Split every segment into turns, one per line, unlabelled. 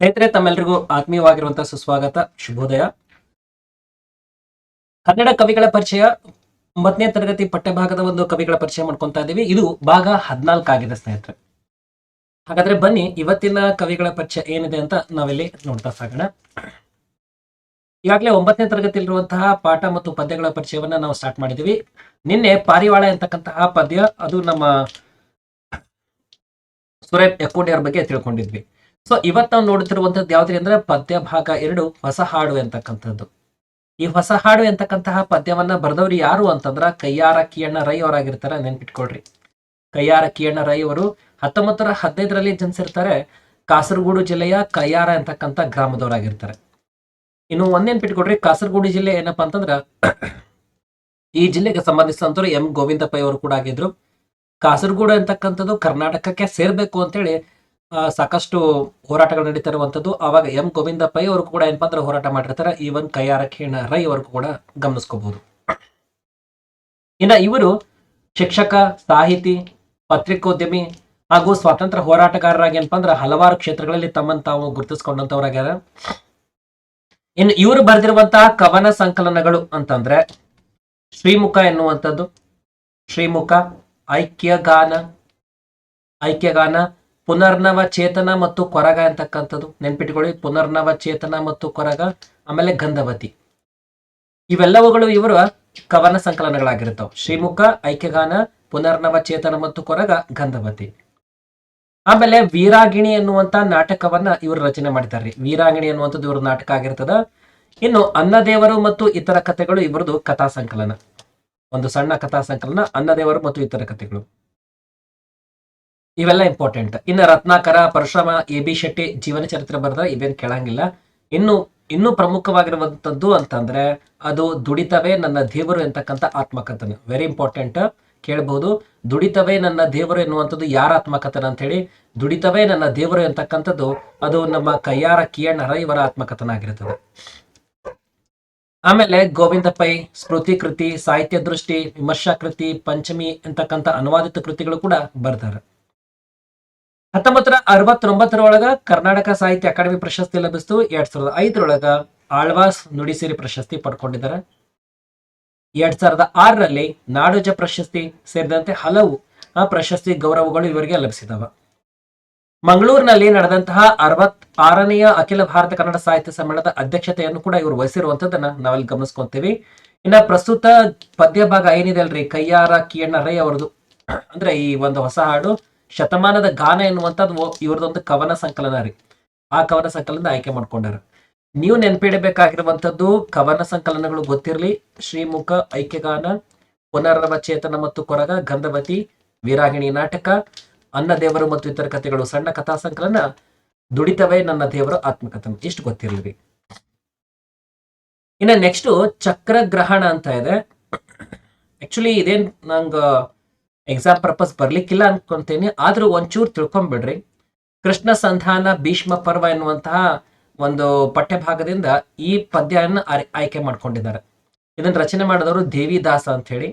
ಸ್ನೇಹಿತರೆ ತಮ್ಮೆಲ್ಲರಿಗೂ ಆತ್ಮೀಯವಾಗಿರುವಂತಹ ಸುಸ್ವಾಗತ, ಶುಭೋದಯ. ಕನ್ನಡ ಕವಿಗಳ ಪರಿಚಯ, ಒಂಬತ್ತನೇ ತರಗತಿ ಪಠ್ಯಭಾಗದ ಒಂದು ಕವಿಗಳ ಪರಿಚಯ ಮಾಡ್ಕೊಂತಾ ಇದ್ದೀವಿ ಇದು ಭಾಗ ಹದಿನಾಲ್ಕು ಆಗಿದೆ ಸ್ನೇಹಿತರೆ. ಹಾಗಾದ್ರೆ ಬನ್ನಿ, ಇವತ್ತಿನ ಕವಿಗಳ ಪರಿಚಯ ಏನಿದೆ ಅಂತ ನಾವಿಲ್ಲಿ ನೋಡ್ತಾ ಸಾಗೋಣ. ಈಗಾಗಲೇ ಒಂಬತ್ತನೇ ತರಗತಿಯಲ್ಲಿರುವಂತಹ ಪಾಠ ಮತ್ತು ಪದ್ಯಗಳ ಪರಿಚಯವನ್ನ ನಾವು ಸ್ಟಾರ್ಟ್ ಮಾಡಿದೀವಿ. ನಿನ್ನೆ ಪಾರಿವಾಳ ಅಂತಕ್ಕಂತಹ ಪದ್ಯ, ಅದು ನಮ್ಮ ಸುರೇಶ್ ಯಕೋಡಿಯವ್ರ ಬಗ್ಗೆ ತಿಳ್ಕೊಂಡಿದ್ವಿ. ಸೊ ಇವತ್ತು ನಾವು ನೋಡುತ್ತಿರುವಂತದ್ದು ಯಾವ್ದ್ರಿ ಅಂದ್ರೆ ಪದ್ಯ ಭಾಗ ಎರಡು, ಹೊಸ ಹಾಡು ಅಂತಕ್ಕಂಥದ್ದು ಈ ಹೊಸ ಹಾಡು ಅಂತಕ್ಕಂತಹ ಪದ್ಯವನ್ನ ಬರೆದವ್ರು ಯಾರು ಅಂತಂದ್ರ ಕೈಯಾರ ಕಿಯಣ್ಣ ರೈ ಅವರಾಗಿರ್ತಾರೆ, ನೆನ್ಪಿಟ್ಕೊಳ್ರಿ. ಕೈಯಾರ ಕಿಯಣ್ಣ ರೈ ಅವರು ಹತ್ತೊಂಬತ್ತರ ಹದಿನೈದರಲ್ಲಿ ಜನಿಸಿರ್ತಾರೆ, ಕಾಸರಗೋಡು ಜಿಲ್ಲೆಯ ಕೈಯಾರ ಅಂತಕ್ಕಂಥ ಗ್ರಾಮದವರಾಗಿರ್ತಾರೆ. ಇನ್ನು ಒಂದೇನ್ ನೆನ್ಪಿಟ್ಕೊಡ್ರಿ ಕಾಸರಗೋಡು ಜಿಲ್ಲೆ ಏನಪ್ಪಾ ಅಂತಂದ್ರ ಈ ಜಿಲ್ಲೆಗೆ ಸಂಬಂಧಿಸಿದಂತವ್ರು ಎಂ. ಗೋವಿಂದಪ್ಪ ಅವರು ಕೂಡ ಆಗಿದ್ರು. ಕಾಸರಗೋಡು ಅಂತಕ್ಕಂಥದ್ದು ಕರ್ನಾಟಕಕ್ಕೆ ಸೇರ್ಬೇಕು ಅಂತೇಳಿ ಸಾಕಷ್ಟು ಹೋರಾಟಗಳು ನಡೀತಾ ಅವಾಗ ಎಂ ಪೈ ಅವರು ಕೂಡ ಏನಪ್ಪ ಅಂದ್ರೆ ಹೋರಾಟ ಮಾಡಿರ್ತಾರೆ. ಈವನ್ ಕೈಯಾರ ಖೇಣ ರೈ ಅವರು ಕೂಡ ಗಮನಿಸ್ಕೋಬಹುದು ಇನ್ನ ಇವರು ಶಿಕ್ಷಕ, ಸಾಹಿತಿ, ಪತ್ರಿಕೋದ್ಯಮಿ ಹಾಗೂ ಸ್ವಾತಂತ್ರ್ಯ ಹೋರಾಟಗಾರರಾಗಿ ಏನಪ್ಪ ಅಂದ್ರೆ ಹಲವಾರು ಕ್ಷೇತ್ರಗಳಲ್ಲಿ ತಮ್ಮನ್ನು ತಾವು ಗುರುತಿಸ್ಕೊಂಡಂತವರಾಗ್ಯಾರ. ಇನ್ನು ಇವರು ಬರೆದಿರುವಂತಹ ಕವನ ಸಂಕಲನಗಳು ಅಂತಂದ್ರೆ ಶ್ರೀಮುಖ ಎನ್ನುವಂಥದ್ದು. ಶ್ರೀಮುಖ, ಐಕ್ಯಗಾನ ಐಕ್ಯಗಾನ ಪುನರ್ನವ ಚೇತನ ಮತ್ತು ಕೊರಗ ಅಂತಕ್ಕಂಥದ್ದು. ನೆನ್ಪಿಟ್ಕೊಳ್ಳಿ ಪುನರ್ನವ ಚೇತನ ಮತ್ತು ಕೊರಗ, ಆಮೇಲೆ ಗಂಧವತಿ. ಇವೆಲ್ಲವುಗಳು ಇವರ ಕವನ ಸಂಕಲನಗಳಾಗಿರ್ತಾವ ಶ್ರೀಮುಖ, ಐಕ್ಯಗಾನ ಪುನರ್ನವ ಚೇತನ ಮತ್ತು ಕೊರಗ, ಗಂಧವತಿ. ಆಮೇಲೆ ವೀರಾಗಿಣಿ ಎನ್ನುವಂತ ನಾಟಕವನ್ನ ಇವರು ರಚನೆ ಮಾಡಿದ್ದಾರೆ. ವೀರಾಗಿಣಿ ಅನ್ನುವಂಥದ್ದು ಇವ್ರ ನಾಟಕ ಆಗಿರ್ತದ. ಇನ್ನು ಅನ್ನದೇವರು ಮತ್ತು ಇತರ ಕಥೆಗಳು ಇವರದು ಕಥಾ ಸಂಕಲನ. ಒಂದು ಸಣ್ಣ ಕಥಾ ಸಂಕಲನ, ಅನ್ನದೇವರು ಮತ್ತು ಇತರ ಕಥೆಗಳು. ಇವೆಲ್ಲ ಇಂಪಾರ್ಟೆಂಟ್ ಇನ್ನು ರತ್ನಾಕರ, ಪರಶುರಾಮ, ಎ ಬಿ ಶೆಟ್ಟಿ ಜೀವನ ಚರಿತ್ರೆ ಬರೆದ ಇವೇನು ಕೇಳಂಗಿಲ್ಲ. ಇನ್ನು, ಇನ್ನೂ ಪ್ರಮುಖವಾಗಿರುವಂಥದ್ದು ಅಂತಂದ್ರೆ ಅದು ದುಡಿತವೇ ನನ್ನ ದೇವರು ಎಂತಕ್ಕಂಥ ಆತ್ಮಕಥನ. ವೆರಿ ಇಂಪಾರ್ಟೆಂಟ್ ಕೇಳಬಹುದು ದುಡಿತವೇ ನನ್ನ ದೇವರು ಎನ್ನುವಂಥದ್ದು ಯಾರ ಆತ್ಮಕಥನ ಅಂತ ಹೇಳಿ ದುಡಿತವೇ ನನ್ನ ದೇವರು ಎಂತಕ್ಕಂಥದ್ದು ಅದು ನಮ್ಮ ಕೈಯಾರ ಕಿಯಣ್ಣರ ಇವರ ಆತ್ಮಕಥನ ಆಗಿರುತ್ತದೆ ಆಮೇಲೆ ಗೋವಿಂದ ಪೈ ಸ್ಮೃತಿ ಕೃತಿ, ಸಾಹಿತ್ಯ ದೃಷ್ಟಿ, ವಿಮರ್ಶಾ ಕೃತಿ, ಪಂಚಮಿ ಎಂತಕ್ಕಂಥ ಅನುವಾದಿತ ಕೃತಿಗಳು ಕೂಡ ಬರ್ತಾರೆ. ಹತ್ತೊಂಬತ್ತರ ಅರವತ್ತೊಂಬತ್ತರೊಳಗ ಕರ್ನಾಟಕ ಸಾಹಿತ್ಯ ಅಕಾಡೆಮಿ ಪ್ರಶಸ್ತಿ ಲಭಿಸ್ತು. ಎರಡ್ ಸಾವಿರದ ಐದರೊಳಗ ಆಳ್ವಾಸ್ ನುಡಿಸಿರಿ ಪ್ರಶಸ್ತಿ ಪಡ್ಕೊಂಡಿದ್ದಾರೆ. ಎರಡ್ ಸಾವಿರದ ಆರರಲ್ಲಿ ನಾಡೋಜ ಪ್ರಶಸ್ತಿ ಸೇರಿದಂತೆ ಹಲವು ಪ್ರಶಸ್ತಿ ಗೌರವಗಳು ಇವರಿಗೆ ಲಭಿಸಿದವ. ಮಂಗಳೂರಿನಲ್ಲಿ ನಡೆದಂತಹ ಅರವತ್ ಆರನೆಯ ಅಖಿಲ ಭಾರತ ಕನ್ನಡ ಸಾಹಿತ್ಯ ಸಮ್ಮೇಳನದ ಅಧ್ಯಕ್ಷತೆಯನ್ನು ಕೂಡ ಇವರು ವಹಿಸಿರುವಂತದನ್ನ ನಾವಲ್ಲಿ ಗಮನಿಸ್ಕೊಂತೀವಿ. ಇನ್ನ ಪ್ರಸ್ತುತ ಪದ್ಯ ಭಾಗ ಏನಿದೆ ಅಲ್ರಿ? ಕೈಯಾರ, ಕಿಯಣ್ಣ ರೈ ಅವರದು ಅಂದ್ರೆ ಈ ಒಂದು ಹೊಸ ಹಾಡು. ಶತಮಾನದ ಗಾನ ಎನ್ನುವಂಥದ್ದು ಇವ್ರದೊಂದು ಕವನ ಸಂಕಲನ ರೀ. ಆ ಕವನ ಸಂಕಲನ ಆಯ್ಕೆ ಮಾಡ್ಕೊಂಡಾರ. ನೀವು ನೆನಪಿಡಬೇಕಾಗಿರುವಂಥದ್ದು ಕವನ ಸಂಕಲನಗಳು ಗೊತ್ತಿರಲಿ. ಶ್ರೀಮುಖ, ಐಕ್ಯಗಾನ ಪುನರ್ನವಚೇತನ ಮತ್ತು ಕೊರಗ, ಗಂಧವತಿ, ವೀರಾಗಿಣಿ ನಾಟಕ, ಅನ್ನ ದೇವರು ಮತ್ತು ಇತರ ಕಥೆಗಳು ಸಣ್ಣ ಕಥಾ ಸಂಕಲನ, ದುಡಿತವೇ ನನ್ನ ದೇವರ ಆತ್ಮಕಥನ ಇಷ್ಟು ಗೊತ್ತಿರಲಿ ಇನ್ನ ನೆಕ್ಸ್ಟ್ ಚಕ್ರಗ್ರಹಣ ಅಂತ ಇದೆ. ಆಕ್ಚುಲಿ ಇದೇನ್ ನಂಗ ಎಕ್ಸಾಮ್ ಪರ್ಪಸ್ ಬರ್ಲಿಕ್ಕಿಲ್ಲ ಅನ್ಕೊಂತೀನಿ, ಆದ್ರೂ ಒಂಚೂರು ತಿಳ್ಕೊಂಬಿಡ್ರಿ. ಕೃಷ್ಣ ಸಂಧಾನ, ಭೀಷ್ಮ ಪರ್ವ ಎನ್ನುವಂತಹ ಒಂದು ಪಠ್ಯಭಾಗದಿಂದ ಈ ಪದ್ಯವನ್ನು ಆಯ್ಕೆ ಮಾಡ್ಕೊಂಡಿದ್ದಾರೆ. ಇದನ್ನ ರಚನೆ ಮಾಡಿದವರು ದೇವಿದಾಸ ಅಂತ ಹೇಳಿ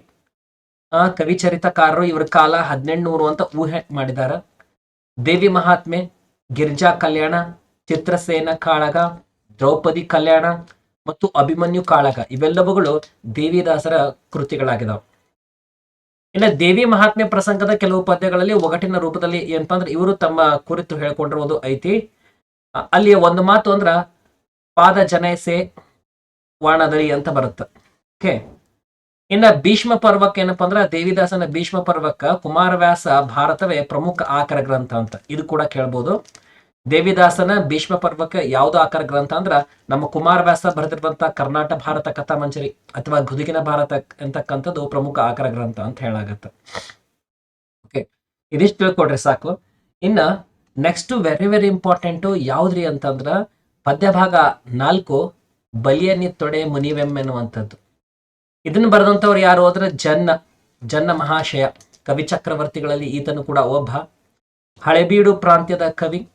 ಆ ಕವಿಚರಿತಕಾರರು ಇವ್ರ ಕಾಲ ಹದಿನೆಂಟುನೂರು ಅಂತ ಊಹೆ ಮಾಡಿದ್ದಾರೆ. ದೇವಿ ಮಹಾತ್ಮೆ, ಗಿರ್ಜಾ ಕಲ್ಯಾಣ, ಚಿತ್ರಸೇನ ಕಾಳಗ, ದ್ರೌಪದಿ ಕಲ್ಯಾಣ ಮತ್ತು ಅಭಿಮನ್ಯು ಕಾಳಗ, ಇವೆಲ್ಲವುಗಳು ದೇವಿದಾಸರ ಕೃತಿಗಳಾಗಿದಾವೆ. ಇನ್ನು ದೇವಿ ಮಹಾತ್ಮೆ ಪ್ರಸಂಗದ ಕೆಲವು ಪದ್ಯಗಳಲ್ಲಿ ಒಗಟಿನ ರೂಪದಲ್ಲಿ ಏನಪ್ಪಾ ಇವರು ತಮ್ಮ ಕುರಿತು ಹೇಳ್ಕೊಂಡಿರೋದು ಐತಿ. ಅಲ್ಲಿ ಒಂದು ಮಾತು ಅಂದ್ರ, ಪಾದ ಜನೈಸೆ ವಾಣದರಿ ಅಂತ ಬರುತ್ತೆ. ಓಕೆ? ಇನ್ನ ಭೀಷ್ಮ ಪರ್ವಕ್ಕೆ ಏನಪ್ಪಾ ಅಂದ್ರ ದೇವಿದಾಸನ ಭೀಷ್ಮ ಪರ್ವಕ್ಕ ಕುಮಾರವ್ಯಾಸ ಭಾರತವೇ ಪ್ರಮುಖ ಆಕರ ಗ್ರಂಥ ಅಂತ. ಇದು ಕೂಡ ಕೇಳ್ಬೋದು. ದೇವಿದಾಸನ ಭೀಷ್ಮ ಪರ್ವಕ್ಕೆ ಯಾವುದು ಆಕರ ಗ್ರಂಥ ಅಂದ್ರ ನಮ್ಮ ಕುಮಾರವ್ಯಾಸ ಬರೆದಿರುವಂತಹ ಕರ್ನಾಟಕ ಭಾರತ ಕಥಾ ಮಂಜರಿ ಅಥವಾ ಗುದುಗಿನ ಭಾರತ ಅಂತಕ್ಕಂಥದ್ದು ಪ್ರಮುಖ ಆಕರ ಗ್ರಂಥ ಅಂತ ಹೇಳಾಗತ್ತೆ. ಓಕೆ ಇದಿಷ್ಟು ತಿಳ್ಕೊಡ್ರಿ ಸಾಕು. ಇನ್ನ ನೆಕ್ಸ್ಟ್ ವೆರಿ ವೆರಿ ಇಂಪಾರ್ಟೆಂಟ್ ಯಾವ್ದ್ರಿ ಅಂತಂದ್ರ ಪದ್ಯಭಾಗ ನಾಲ್ಕು, ಬಲಿಯನಿ ತೊಡೆ ಮುನಿವೆಮ್ ಎನ್ನುವಂಥದ್ದು ಇದನ್ನು ಬರೆದಂಥವ್ರು ಯಾರು ಅಂದ್ರೆ ಜನ್ನ ಜನ್ನ ಮಹಾಶಯ. ಕವಿ ಚಕ್ರವರ್ತಿಗಳಲ್ಲಿ ಈತನು ಕೂಡ ಒಬ್ಬ. ಹಳೆಬೀಡು ಪ್ರಾಂತ್ಯದ ಕವಿ.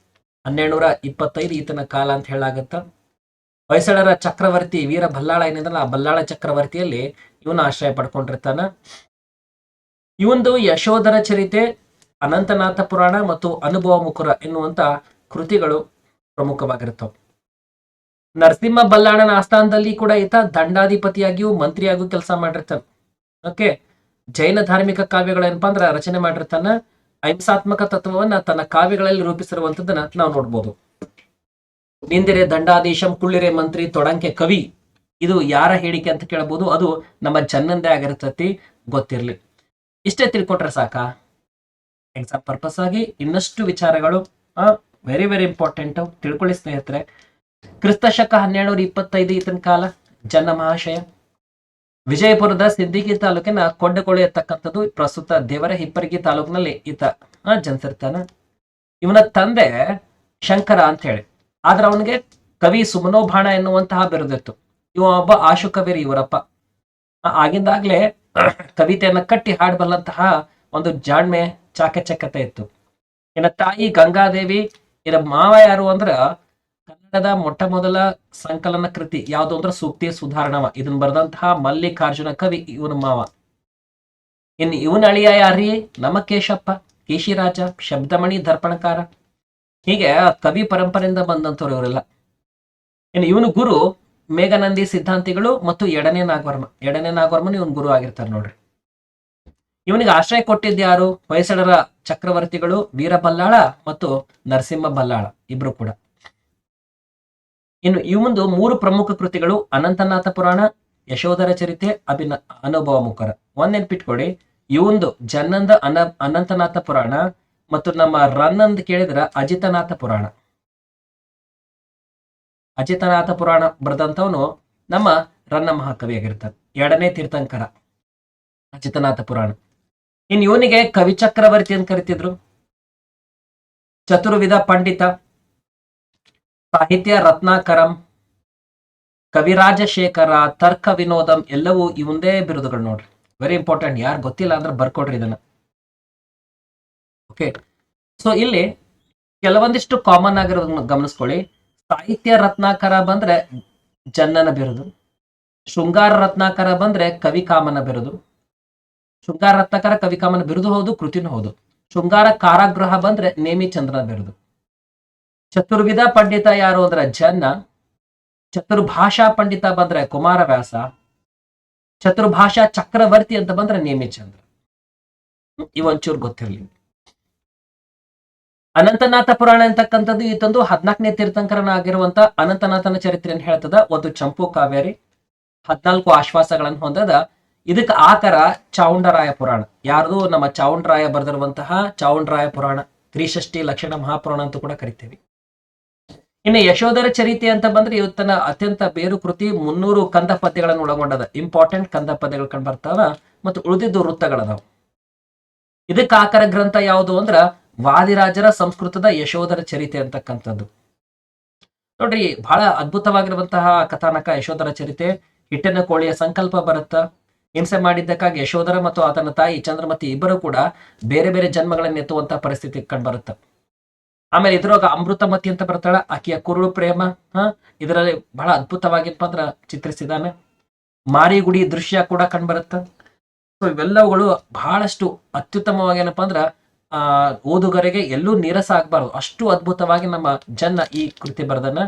ಹನ್ನೆರಡುನೂರ ಇಪ್ಪತ್ತೈದು ಈತನ ಕಾಲ ಅಂತ ಹೇಳಾಗತ್ತ ಹೊಯ್ಸಳರ ಚಕ್ರವರ್ತಿ ವೀರ ಬಲ್ಲಾಳ ಏನಿದ್ರಲ್ಲ ಆ ಬಲ್ಲಾಳ ಚಕ್ರವರ್ತಿಯಲ್ಲಿ ಇವನು ಆಶ್ರಯ ಪಡ್ಕೊಂಡಿರ್ತಾನ. ಇವಂದು ಯಶೋಧರ ಚರಿತೆ, ಅನಂತನಾಥ ಪುರಾಣ ಮತ್ತು ಅನುಭವ ಮುಖುರ ಎನ್ನುವಂತ ಕೃತಿಗಳು ಪ್ರಮುಖವಾಗಿರ್ತಾವ. ನರಸಿಂಹ ಬಲ್ಲಾಳನ ಆಸ್ಥಾನದಲ್ಲಿ ಕೂಡ ಈತ ದಂಡಾಧಿಪತಿಯಾಗಿಯೂ ಮಂತ್ರಿಯಾಗಿಯೂ ಕೆಲಸ ಮಾಡಿರ್ತಾನೆ. ಓಕೆ, ಜೈನ ಧಾರ್ಮಿಕ ಕಾವ್ಯಗಳೇನಪ್ಪಾ ಅಂದ್ರೆ ರಚನೆ ಮಾಡಿರ್ತಾನ. ಅಹಿಂಸಾತ್ಮಕ ತತ್ವವನ್ನ ತನ್ನ ಕಾವ್ಯಗಳಲ್ಲಿ ರೂಪಿಸಿರುವಂತದ್ದನ್ನ ನಾವು ನೋಡ್ಬೋದು. ನಿಂದಿರೆ ದಂಡಾದೇಶಂ ಕುಳ್ಳಿರೆ ಮಂತ್ರಿ ತೊಡಂಕೆ ಕವಿ. ಇದು ಯಾರ ಹೇಳಿಕೆ ಅಂತ ಕೇಳಬಹುದು ಅದು ನಮ್ಮ ಜನ್ನಂದೇ ಆಗಿರ್ತತಿ, ಗೊತ್ತಿರ್ಲಿ. ಇಷ್ಟೇ ತಿಳ್ಕೊಟ್ರೆ ಸಾಕಾ? ಎಕ್ಸಾಮ್ ಪರ್ಪಸ್ ಆಗಿ ಇನ್ನಷ್ಟು ವಿಚಾರಗಳು ವೆರಿ ವೆರಿ ಇಂಪಾರ್ಟೆಂಟ್ ತಿಳ್ಕೊಳ್ಳಿ ಸ್ನೇಹಿತರೆ. ಕ್ರಿಸ್ತ ಶಕ ಹನ್ನೆರಡುನೂರ ಇಪ್ಪತ್ತೈದು ಈತನ ಕಾಲ ಜನ ಮಹಾಶಯ. ವಿಜಯಪುರದ ಸಿದ್ದಿಗಿ ತಾಲೂಕಿನ ಕೊಡ್ಡಕೊಳ್ಳಿ ಇರ್ತಕ್ಕಂಥದ್ದು ಪ್ರಸ್ತುತ ದೇವರ ಹಿಪ್ಪರಗಿ ತಾಲೂಕಿನಲ್ಲಿ ಈತ ಜನಿಸಿರ್ತಾನ. ಇವನ ತಂದೆ ಶಂಕರ ಅಂತ ಹೇಳಿ ಆದ್ರೆ ಅವನಿಗೆ ಕವಿ ಸುಮನೋಭಾಣ ಎನ್ನುವಂತಹ ಬಿರುದಿತ್ತು. ಇವ ಒಬ್ಬ ಆಶು ಕವಿರಿ ಇವರಪ್ಪ. ಆಗಿಂದಾಗ್ಲೇ ಕವಿತೆಯನ್ನ ಕಟ್ಟಿ ಹಾಡಬಲ್ಲಂತಹ ಒಂದು ಜಾಣ್ಮೆ ಚಾಕಚಕ್ಯತೆ ಇತ್ತು. ಇನ್ನ ತಾಯಿ ಗಂಗಾದೇವಿ ಇರ ಮಾವ ಯಾರು ಅಂದ್ರ ಕನ್ನಡದ ಮೊಟ್ಟ ಮೊದಲ ಸಂಕಲನ ಕೃತಿ ಯಾವುದು ಅಂದ್ರೆ ಸೂಕ್ತಿಯ ಸುಧಾರಣವ. ಇದನ್ನ ಬರೆದಂತಹ ಮಲ್ಲಿಕಾರ್ಜುನ ಕವಿ ಇವನ ಮಾವ. ಇನ್ ಇವನ ಅಳಿಯ ಯಾರೀ ನಮ್ಮ ಕೇಶಪ್ಪ ಕೇಶಿರಾಜ, ಶಬ್ದಮಣಿ ದರ್ಪಣಕಾರ. ಹೀಗೆ ಕವಿ ಪರಂಪರೆಯಿಂದ ಬಂದಂತವ್ರು ಇವರೆಲ್ಲ. ಇನ್ನು ಇವನು ಗುರು ಮೇಘನಂದಿ ಸಿದ್ಧಾಂತಿಗಳು ಮತ್ತು ಎಡನೇ ನಾಗವರ್ಮ. ಎಡನೇ ನಾಗವರ್ಮನ ಇವನ್ ಗುರು ಆಗಿರ್ತಾರೆ ನೋಡ್ರಿ. ಇವನಿಗೆ ಆಶ್ರಯ ಕೊಟ್ಟಿದ್ದ ಯಾರು? ಹೊಯ್ಸಳರ ಚಕ್ರವರ್ತಿಗಳು ವೀರಬಲ್ಲಾಳ ಮತ್ತು ನರಸಿಂಹ ಬಲ್ಲಾಳ ಇಬ್ರು ಕೂಡ. ಇನ್ನು ಈ ಒಂದು ಮೂರು ಪ್ರಮುಖ ಕೃತಿಗಳು ಅನಂತನಾಥ ಪುರಾಣ, ಯಶೋಧರ ಚರಿತೆ ಅಭಿನ, ಅನುಭವ ಮುಖರ. ಒಂದ್ ನೆನ್ಪಿಟ್ಕೊಡಿ, ಈ ಒಂದು ಜನ್ನಂದ ಅನ, ಅನಂತನಾಥ ಪುರಾಣ ಮತ್ತು ನಮ್ಮ ರನ್ನಂದ್ ಕೇಳಿದ್ರ ಅಜಿತನಾಥ ಪುರಾಣ. ಅಜಿತನಾಥ ಪುರಾಣ ಬರೆದಂತವನು ನಮ್ಮ ರನ್ನ ಮಹಾಕವಿ ಆಗಿರ್ತಾನೆ ಎರಡನೇ ತೀರ್ಥಂಕರ, ಅಜಿತನಾಥ ಪುರಾಣ. ಇನ್ ಇವನಿಗೆ ಕವಿ ಚಕ್ರವರ್ತಿ ಅಂತ ಕರಿತಿದ್ರು. ಚತುರ್ವಿಧ ಪಂಡಿತ ಸಾಹಿತ್ಯ, ರತ್ನಾಕರಂ, ಕವಿರಾಜಶೇಖರ, ತರ್ಕ ವಿನೋದಂ ಎಲ್ಲವೂ ಇವಂದೇ ಬಿರುದುಗಳು ನೋಡ್ರಿ. ವೆರಿ ಇಂಪಾರ್ಟೆಂಟ್ ಯಾರು ಗೊತ್ತಿಲ್ಲ ಅಂದ್ರೆ ಬರ್ಕೊಡ್ರಿ ಇದನ್ನ. ಓಕೆ ಸೊ ಇಲ್ಲಿ ಕೆಲವೊಂದಿಷ್ಟು ಕಾಮನ್ ಆಗಿರೋದನ್ನ ಗಮನಿಸ್ಕೊಳ್ಳಿ. ಸಾಹಿತ್ಯ, ರತ್ನಾಕರ ಬಂದ್ರೆ ಜನ್ನನ ಬಿರುದು. ಶೃಂಗಾರ, ರತ್ನಾಕರ ಬಂದ್ರೆ ಕವಿ ಕಾಮನ ಬಿರುದು. ಶೃಂಗಾರ, ರತ್ನಾಕರ ಕವಿ ಕಾಮನ ಬಿರುದು ಹೌದು, ಕೃತಿನೂ ಹೌದು. ಶೃಂಗಾರ, ಕಾರಾಗೃಹ ಬಂದ್ರೆ ನೇಮಿ ಚಂದ್ರನ ಬಿರುದು. ಚತುರ್ವಿಧ ಪಂಡಿತ ಯಾರು ಅಂದ್ರೆ ಜನ್ನ, ಚತುರ್ಭಾಷಾ ಪಂಡಿತ ಬಂದ್ರೆ ಕುಮಾರವ್ಯಾಸ, ಚತುರ್ಭಾಷಾ ಚಕ್ರವರ್ತಿ ಅಂತ ಬಂದ್ರೆ ನೇಮಿಚಂದ್ರ. ಇವಂಚೂರು ಗೊತ್ತಿರಲಿ. ಅನಂತನಾಥ ಪುರಾಣ ಅಂತಕ್ಕಂಥದ್ದು ಈತಂದು ಹದ್ನಾಲ್ಕನೇ ತೀರ್ಥಂಕರನ ಆಗಿರುವಂತ ಅನಂತನಾಥನ ಚರಿತ್ರೆಯನ್ನು ಹೇಳ್ತದ? ಒಂದು ಚಂಪು ಕಾವೇರಿ, ಹದ್ನಾಲ್ಕು ಆಶ್ವಾಸಗಳನ್ನು ಹೊಂದದ. ಇದಕ್ಕೆ ಆಕರ ಚಾವುಂಡರಾಯ ಪುರಾಣ. ಯಾರ್ದು? ನಮ್ಮ ಚಾವುಂಡರಾಯ ಬರೆದಿರುವಂತಹ ಚಾವುಂಡರಾಯ ಪುರಾಣ. ತ್ರಿಷಷ್ಟಿ ಲಕ್ಷಣ ಮಹಾಪುರಾಣ ಅಂತ ಕೂಡ ಕರಿತೇವೆ. ಇನ್ನು ಯಶೋಧರ ಚರಿತೆ ಅಂತ ಬಂದ್ರೆ ಇವತ್ತನ ಅತ್ಯಂತ ಬೇರು ಕೃತಿ ಮುನ್ನೂರು ಕಂದ ಪದ್ಯಗಳನ್ನು ಒಳಗೊಂಡದ. ಇಂಪಾರ್ಟೆಂಟ್ ಕಂದ ಪದ್ಯಗಳು ಕಂಡು ಬರ್ತಾವ ಮತ್ತು ಉಳಿದಿದ್ದು ವೃತ್ತಗಳದಾವ. ಇದಕ್ಕೆ ಆಕರ ಗ್ರಂಥ ಯಾವುದು ಅಂದ್ರ ವಾದಿರಾಜರ ಸಂಸ್ಕೃತದ ಯಶೋಧರ ಚರಿತೆ ಅಂತಕ್ಕಂಥದ್ದು. ನೋಡ್ರಿ, ಬಹಳ ಅದ್ಭುತವಾಗಿರುವಂತಹ ಕಥಾನಕ ಯಶೋಧರ ಚರಿತೆ. ಹಿಟ್ಟಿನ ಕೋಳಿಯ ಸಂಕಲ್ಪ ಬರುತ್ತ. ಹಿಂಸೆ ಮಾಡಿದ್ದಕ್ಕಾಗಿ ಯಶೋಧರ ಮತ್ತು ಆತನ ತಾಯಿ ಚಂದ್ರಮತಿ ಇಬ್ಬರು ಕೂಡ ಬೇರೆ ಬೇರೆ ಜನ್ಮಗಳನ್ನು ಎತ್ತುವಂತಹ ಪರಿಸ್ಥಿತಿ ಕಂಡು ಬರುತ್ತೆ. ಆಮೇಲೆ ಇದ್ರೊಳಗ ಅಮೃತಮತಿ ಅಂತ ಬರ್ತಾಳ, ಆಕೆಯ ಕುರುಳು ಪ್ರೇಮ, ಹ, ಇದರಲ್ಲಿ ಬಹಳ ಅದ್ಭುತವಾಗಿಪ್ಪ ಅಂದ್ರ ಚಿತ್ರಿಸಿದಾನೆ ಮಾರಿಗುಡಿ ದೃಶ್ಯ ಕೂಡ ಕಂಡ್ಬರುತ್ತ. ಸೊ ಇವೆಲ್ಲವುಗಳು ಬಹಳಷ್ಟು ಅತ್ಯುತ್ತಮವಾಗಿ ಏನಪ್ಪಾ ಅಂದ್ರ, ಆ, ಓದುಗರಿಗೆ ಎಲ್ಲೂ ನೀರಸ ಆಗ್ಬಾರ್ದು. ಅಷ್ಟು ಅದ್ಭುತವಾಗಿ ನಮ್ಮ ಜನ್ನ ಈ ಕೃತಿ ಬರೆದನ್ನ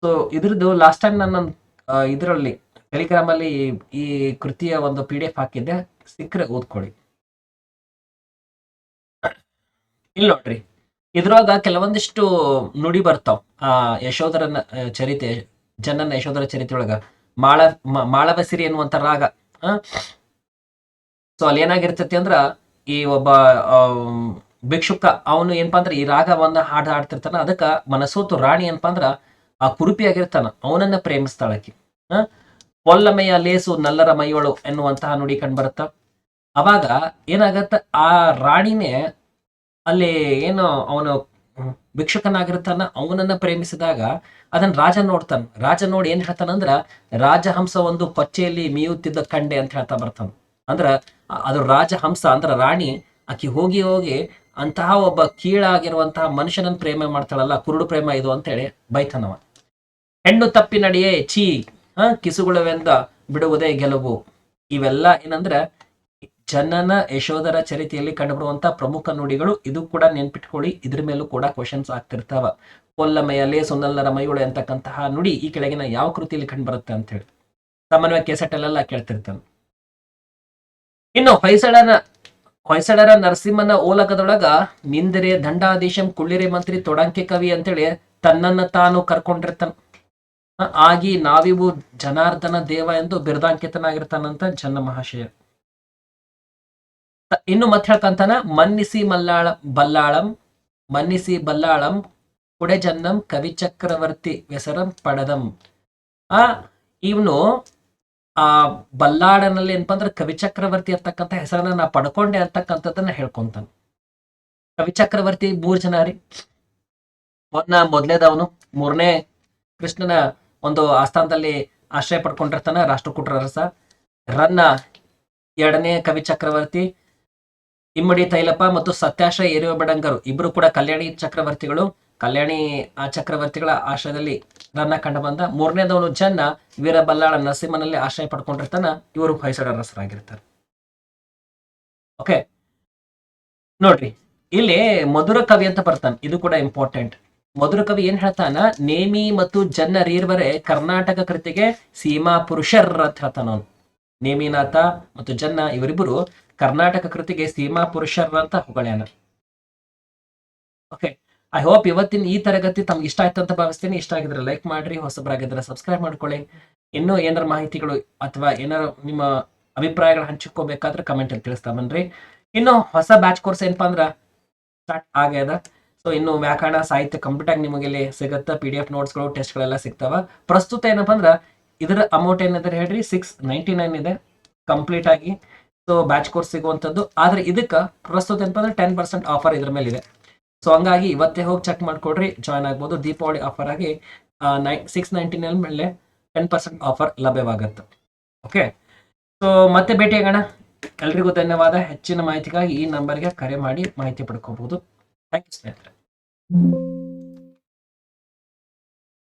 ಸೊ ಇದ್ರದ್ದು ಲಾಸ್ಟ್ ಟೈಮ್ ನಾನು ಇದರಲ್ಲಿ ಟೆಲಿಗ್ರಾಮ್ ಅಲ್ಲಿ ಈ ಕೃತಿಯ ಒಂದು ಪಿ ಡಿ ಎಫ್ ಹಾಕಿದ್ದೆ. ಸಿಕ್ಕರೆ ಓದ್ಕೊಳ್ಳಿ. ಇಲ್ಲ ನೋಡ್ರಿ. ಇದ್ರೊಳಗ ಕೆಲವೊಂದಿಷ್ಟು ನುಡಿ ಬರ್ತಾವ್. ಆ, ಯಶೋಧರನ ಚರಿತೆ, ಜನನ ಯಶೋಧರ ಚರಿತೆ ಒಳಗ ಮಾಳ ಮಾಳವಸಿರಿ ಎನ್ನುವಂತ ರಾಗ ಸೊ ಅಲ್ಲಿ ಏನಾಗಿರ್ತೈತಿ ಅಂದ್ರ, ಈ ಒಬ್ಬ ಭಿಕ್ಷುಕ, ಅವನು ಏನಪ್ಪಾ ಅಂದ್ರ, ಈ ರಾಗವನ್ನ ಹಾಡು ಹಾಡ್ತಿರ್ತಾನ. ಅದಕ್ಕ ಮನಸೋತು ರಾಣಿ ಏನಪ್ಪಾ ಅಂದ್ರ, ಆ ಕುರುಪಿ ಆಗಿರ್ತಾನ ಅವನನ್ನ ಪ್ರೇಮಿಸ್ತಾಳಕಿ ಹ ಪೊಲ್ಲಮೆಯ ಲೇಸು ನಲ್ಲರ ಮೈಯೊಳು ಎನ್ನುವಂತಹ ನುಡಿ ಕಂಡು ಬರುತ್ತ ಅವಾಗ ಏನಾಗತ್ತ, ಆ ರಾಣಿನೇ ಅಲ್ಲಿ ಏನು ಅವನು ಭಿಕ್ಷಕನಾಗಿರ್ತಾನ, ಅವನನ್ನ ಪ್ರೇಮಿಸಿದಾಗ ಅದನ್ನ ರಾಜ ನೋಡ್ತಾನ. ರಾಜ ನೋಡಿ ಏನ್ ಹೇಳ್ತಾನಂದ್ರ ರಾಜಹಂಸ ಒಂದು ಕೊಚ್ಚೆಯಲ್ಲಿ ಮೀಯುತ್ತಿದ್ದ ಕಂಡೆ ಅಂತ ಹೇಳ್ತಾ ಬರ್ತಾನ. ಅಂದ್ರ, ಅದು ರಾಜಹಂಸ ಅಂದ್ರ ರಾಣಿ, ಆಕಿ ಹೋಗಿ ಹೋಗಿ ಅಂತಹ ಒಬ್ಬ ಕೀಳಾಗಿರುವಂತಹ ಮನುಷ್ಯನನ್ನ ಪ್ರೇಮ ಮಾಡ್ತಾಳಲ್ಲ, ಕುರುಡು ಪ್ರೇಮ ಇದು ಅಂತ ಹೇಳಿ ಬೈತಾನವ. ಹೆಣ್ಣು ತಪ್ಪಿ ನಡೆಯೇ ಛೀ ಹ, ಕಿಸುಗುಳವೆಂದ ಬಿಡುವುದೇ ಗೆಲುವು. ಇವೆಲ್ಲ ಏನಂದ್ರ ಜನನ ಯಶೋಧರ ಚರಿತೆಯಲ್ಲಿ ಕಂಡುಬರುವಂತ ಪ್ರಮುಖ ನುಡಿಗಳು, ಇದು ಕೂಡ ನೆನ್ಪಿಟ್ಕೊಳ್ಳಿ. ಇದ್ರ ಮೇಲೂ ಕೂಡ ಕ್ವಶನ್ಸ್ ಆಗ್ತಿರ್ತಾವ. ಕೊಲ್ಲಮೆಯಲೇ ಸುನಲ್ಲರ ಮೈಗಳು ಅಂತಕ್ಕಂತಹ ನುಡಿ ಈ ಕೆಳಗಿನ ಯಾವ ಕೃತಿಯಲ್ಲಿ ಕಂಡುಬರುತ್ತೆ ಅಂತ ಹೇಳಿ. ಸಾಮಾನ್ಯವಾಗಿ ಕೇಸೆಟಲ್ಲೆಲ್ಲ ಕೇಳ್ತಿರ್ತಾನೆ. ಇನ್ನು ಹೊಯ್ಸಳನ, ಹೊಯ್ಸಳರ ನರಸಿಂಹನ ಓಲಕದೊಳಗ ನಿಂದರೆ ದಂಡಾದೇಶಂ ಕುಳ್ಳಿರೆ ಮಂತ್ರಿ ತೊಡಂಕೆ ಕವಿ ಅಂತೇಳಿ ತನ್ನನ್ನ ತಾನು ಕರ್ಕೊಂಡಿರ್ತಾನ. ಆಗಿ ನಾವಿವು ಜನಾರ್ದನ ದೇವ ಎಂದು ಬಿರ್ದಾಂಕಿತನಾಗಿರ್ತಾನಂತ ಜನ್ನ ಮಹಾಶಯ. ಇನ್ನು ಮತ್ತೆ ಹೇಳ್ಕಂತಾನ, ಮನ್ನಿಸಿ ಮಲ್ಲಾಳ, ಬಲ್ಲಾಳಂ, ಮನ್ನಿಸಿ ಬಲ್ಲಾಳಂ ಕುಡೆ ಕವಿಚಕ್ರವರ್ತಿ ಕವಿ ಚಕ್ರವರ್ತಿ ವ್ಯಸರಂ, ಪಡದಂ. ಆ, ಇವನು, ಆ, ಬಲ್ಲಾಳನಲ್ಲಿ ಏನಪ್ಪ ಅಂದ್ರೆ ಕವಿ ಚಕ್ರವರ್ತಿ ಅಂತಕ್ಕಂಥ ಹೆಸರನ್ನ ನಾ ಪಡ್ಕೊಂಡೆ ಅಂತಕ್ಕಂಥದ್ದನ್ನ ಹೇಳ್ಕೊಂತಾನ. ಕವಿ ಚಕ್ರವರ್ತಿ ಮೂರ್ ಜನ ರೀ. ಮೊದ್ನ ಮೊದ್ಲೇದವನು, ಮೂರನೇ ಕೃಷ್ಣನ ಒಂದು ಆಸ್ಥಾನದಲ್ಲಿ ಆಶ್ರಯ ಪಡ್ಕೊಂಡಿರ್ತಾನ ರಾಷ್ಟ್ರಕೂಟರ ರಸ ರನ್ನ ಎರಡನೇ ಕವಿ ಚಕ್ರವರ್ತಿ ಇಮ್ಮಡಿ ತೈಲಪ್ಪ ಮತ್ತು ಏರಿಯ ಬಡಂಗರು. ಇಬ್ರು ಕೂಡ ಕಲ್ಯಾಣಿ ಚಕ್ರವರ್ತಿಗಳು. ಕಲ್ಯಾಣಿ ಚಕ್ರವರ್ತಿಗಳ ಆಶ್ರಯದಲ್ಲಿ ರನ್ನ ಕಂಡು ಬಂದ. ಮೂರನೇದವನು ಜನ್ನ ವೀರಬಲ್ಲಾಳ ನರಸಿಂಹನಲ್ಲಿ ಆಶ್ರಯ ಪಡ್ಕೊಂಡಿರ್ತಾನ. ಇವರು ಹೊಯ್ಸಳ ರಸರಾಗಿರ್ತಾರೆ ಓಕೆ. ನೋಡ್ರಿ, ಇಲ್ಲಿ ಮಧುರ ಕವಿ ಅಂತ ಬರ್ತಾನೆ. ಇದು ಕೂಡ ಇಂಪಾರ್ಟೆಂಟ್ ಮಧುರ ಕವಿ ಏನ್ ಹೇಳ್ತಾನ? ನೇಮಿ ಮತ್ತು ಜನ್ನರೀರ್ವರೆ ಕರ್ನಾಟಕ ಕೃತಿಗೆ ಸೀಮಾ ಪುರುಷರ್ ಅಂತ ಹೇಳ್ತಾನ ಅವನು. ನೇಮಿನಾಥ ಮತ್ತು ಜನ್ನ ಇವರಿಬ್ಬರು ಕರ್ನಾಟಕ ಕೃತಿಗೆ ಸೀಮಾ ಪುರುಷರಂತ ಹೊಗಳ್ಯಾನ. ಓಕೆ ಐ ಹೋಪ್ ಇವತ್ತಿನ ಈ ತರಗತಿ ತಮ್ಗೆ ಇಷ್ಟ ಆಯ್ತು ಅಂತ ಭಾವಿಸ್ತೀನಿ. ಇಷ್ಟ ಆಗಿದ್ರೆ ಲೈಕ್ ಮಾಡ್ರಿ, ಹೊಸಬ್ರಾಗಿದ್ರೆ ಸಬ್ಸ್ಕ್ರೈಬ್ ಮಾಡ್ಕೊಳ್ಳಿ. ಇನ್ನೂ ಏನಾರ ಮಾಹಿತಿಗಳು ಅಥವಾ ಏನಾರ ನಿಮ್ಮ ಅಭಿಪ್ರಾಯಗಳು ಹಂಚಿಕೋಬೇಕಾದ್ರೆ ಕಮೆಂಟ್ ಅಲ್ಲಿ ತಿಳಿಸ್ತಾ ಬನ್ರಿ. ಇನ್ನು ಹೊಸ ಬ್ಯಾಚ್ ಕೋರ್ಸ್ ಏನಪ್ಪಾ ಅಂದ್ರ ಸ್ಟಾರ್ಟ್ ಆಗ್ಯದ. ಸೊ ಇನ್ನು ವ್ಯಾಕರಣ, ಸಾಹಿತ್ಯ ಕಂಪ್ಲೀಟ್ ಆಗಿ ನಿಮಗೆ ಇಲ್ಲಿ ಸಿಗುತ್ತೆ. ಪಿ ಡಿ ಎಫ್ ನೋಟ್ಸ್ಗಳು ಟೆಸ್ಟ್ಗಳೆಲ್ಲ ಸಿಗ್ತಾವ. ಪ್ರಸ್ತುತ ಏನಪ್ಪಾ ಅಂದ್ರ ಇದರ ಅಮೌಂಟ್ ಏನಿದೆ ಹೇಳ್ರಿ? ಸಿಕ್ಸ್ ನೈಂಟಿ ನೈನ್ ಇದೆ. ಕಂಪ್ಲೀಟ್ ಆಗಿ. ಸೊ ಬ್ಯಾಚ್ ಕೋರ್ಸ್ ಸಿಗುವಂಥದ್ದು. ಆದ್ರೆ ಇದಕ್ಕೆ ಪ್ರಸ್ತುತ ಏನಪ್ಪ ಟೆನ್ ಪರ್ಸೆಂಟ್ ಆಫರ್ ಇದ್ರ ಮೇಲೆ ಇದೆ ಸೊ ಹಂಗಾಗಿ ಇವತ್ತೇ ಹೋಗಿ ಚೆಕ್ ಮಾಡ್ಕೊಡ್ರಿ ಜಾಯ್ನ್ ಆಗ್ಬೋದು. ದೀಪಾವಳಿ ಆಫರ್ ಆಗಿ ನೈ ಸಿಕ್ಸ್ ನೈಂಟಿ ನೈನ್ ಮೇಲೆ ಟೆನ್ ಪರ್ಸೆಂಟ್ ಆಫರ್ ಲಭ್ಯವಾಗುತ್ತೆ. ಓಕೆ ಸೊ ಮತ್ತೆ ಭೇಟಿಯಾಗೋಣ ಎಲ್ರಿಗೂ ಧನ್ಯವಾದ. ಹೆಚ್ಚಿನ ಮಾಹಿತಿಗಾಗಿ ಈ ನಂಬರ್ಗೆ ಕರೆ ಮಾಡಿ ಮಾಹಿತಿ ಪಡ್ಕೋಬಹುದು ಥ್ಯಾಂಕ್ ಯು ಸ್ನೇಹಿತರೆ.